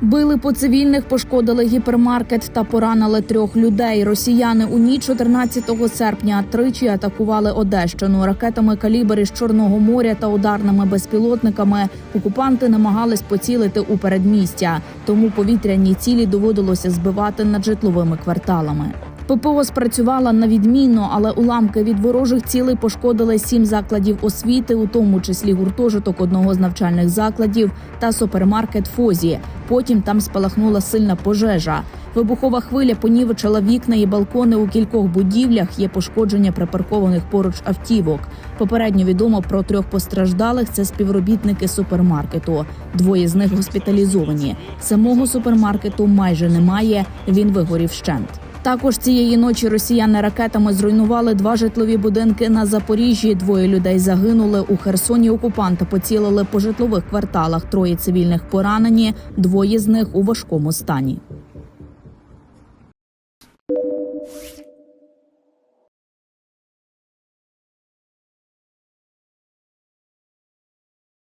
Били по цивільних, пошкодили гіпермаркет та поранили трьох людей. Росіяни у ніч 14 серпня тричі атакували Одещину ракетами калібр із Чорного моря та ударними безпілотниками. Окупанти намагались поцілити у передмістя, тому повітряні цілі доводилося збивати над житловими кварталами. ППО спрацювала на відмінно, але уламки від ворожих цілей пошкодили сім закладів освіти, у тому числі гуртожиток одного з навчальних закладів та супермаркет Фозі. Потім там спалахнула сильна пожежа. Вибухова хвиля понівечила вікна і балкони у кількох будівлях. Є пошкодження припаркованих поруч автівок. Попередньо відомо про трьох постраждалих. Це співробітники супермаркету. Двоє з них госпіталізовані. Самого супермаркету майже немає. Він вигорів вщент. Також цієї ночі росіяни ракетами зруйнували два житлові будинки на Запоріжжі. Двоє людей загинули. У Херсоні окупанти поцілили по житлових кварталах. Троє цивільних поранені, двоє з них у важкому стані.